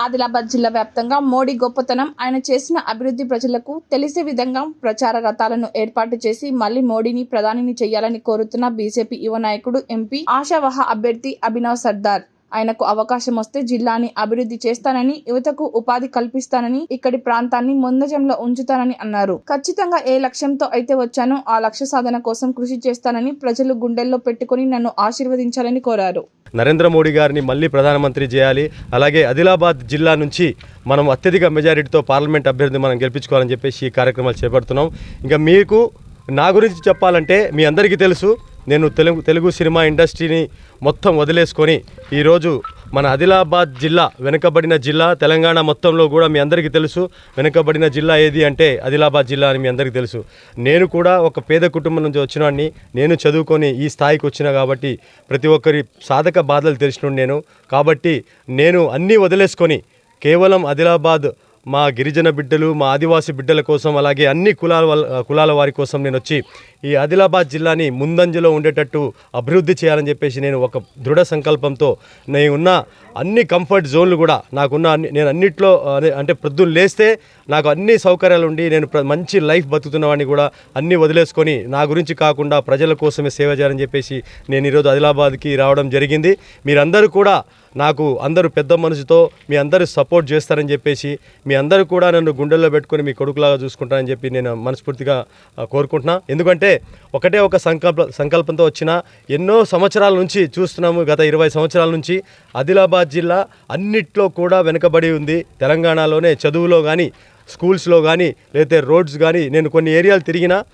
ఆదిలాబాద్ జిల్లా వ్యాప్తంగా మోడీ గొప్పతనం ఆయన చేసిన అభివృద్ధి ప్రజలకు తెలిసే విధంగా ప్రచార రథాలను ఏర్పాటు చేసి మళ్ళీ మోడీని ప్రధానిని చేయాలని కోరుతున్న బీజేపీ యువ నాయకుడు ఎంపీ ఆశావహ అభ్యర్థి అభినవ్ సర్దార్. ఆయనకు అవకాశం వస్తే జిల్లాని అభివృద్ధి చేస్తానని యువతకు ఉపాధి కల్పిస్తానని ఇక్కడి ప్రాంతాన్ని ముందజంలో ఉంచుతానని అన్నారు. ఖచ్చితంగా ఏ లక్ష్యంతో అయితే వచ్చానో ఆ లక్ష్య సాధన కోసం కృషి చేస్తానని ప్రజలు గుండెల్లో పెట్టుకుని నన్ను ఆశీర్వదించాలని కోరారు. నరేంద్ర మోడీ గారిని మళ్ళీ ప్రధానమంత్రి చేయాలి. అలాగే ఆదిలాబాద్ జిల్లా నుంచి మనం అత్యధిక మెజారిటీతో పార్లమెంట్ అభ్యర్థి మనం గెలిపించుకోవాలని చెప్పేసి ఈ కార్యక్రమాలు చేపడుతున్నాం. ఇంకా మీకు నా గురించి చెప్పాలంటే మీ అందరికీ తెలుసు. నేను తెలుగు తెలుగు సినిమా ఇండస్ట్రీని మొత్తం వదిలేసుకొని ఈరోజు మన ఆదిలాబాద్ జిల్లా వెనుకబడిన జిల్లా తెలంగాణ మొత్తంలో కూడా మీ అందరికీ తెలుసు. వెనుకబడిన జిల్లా ఏది అంటే ఆదిలాబాద్ జిల్లా అని మీ అందరికీ తెలుసు. నేను కూడా ఒక పేద కుటుంబం నుంచి వచ్చినవాడిని. నేను చదువుకొని ఈ స్థాయికి వచ్చిన కాబట్టి ప్రతి ఒక్కరి సాధక బాధలు తెలిసిన నేను. కాబట్టి నేను అన్నీ వదిలేసుకొని కేవలం ఆదిలాబాద్ మా గిరిజన బిడ్డలు మా ఆదివాసీ బిడ్డల కోసం అలాగే అన్ని కులాల కులాల వారి కోసం నేను వచ్చి ఈ ఆదిలాబాద్ జిల్లాని ముందంజలో ఉండేటట్టు అభివృద్ధి చేయాలని చెప్పేసి నేను ఒక దృఢ సంకల్పంతో నేను ఉన్న అన్ని కంఫర్ట్ జోన్లు కూడా నాకున్న అన్ని నేను అన్నిట్లో అంటే ప్రొద్దున లేస్తే నాకు అన్ని సౌకర్యాలు ఉండి నేను ప్ర- మంచి లైఫ్ బతుకుతున్నవాడిని కూడా అన్నీ వదిలేసుకొని నా గురించి కాకుండా ప్రజల కోసమే సేవ చేయాలని చెప్పేసి నేను ఈరోజు ఆదిలాబాద్కి రావడం జరిగింది. మీరందరూ కూడా నాకు అందరూ పెద్ద మనసుతో మీ అందరూ సపోర్ట్ చేస్తారని చెప్పేసి మీ అందరూ కూడా నన్ను గుండెల్లో పెట్టుకొని మీ కొడుకులాగా చూసుకుంటారని చెప్పి నేను మనస్ఫూర్తిగా కోరుకుంటున్నాను ఎందుకంటే ఎందుకంటే ఒకటే ఒక సంకల్ప సంకల్పంతో వచ్చిన ఎన్నో సంవత్సరాల నుంచి చూస్తున్నాము గత ఇరవై సంవత్సరాల నుంచి. ఆదిలాబాద్ జిల్లా అన్నిట్లో కూడా వెనుకబడి ఉంది. తెలంగాణలోనే చదువులో కానీ స్కూల్స్లో కానీ లేకపోతే రోడ్స్ కానీ నేను కొన్ని ఏరియాలు తిరిగినా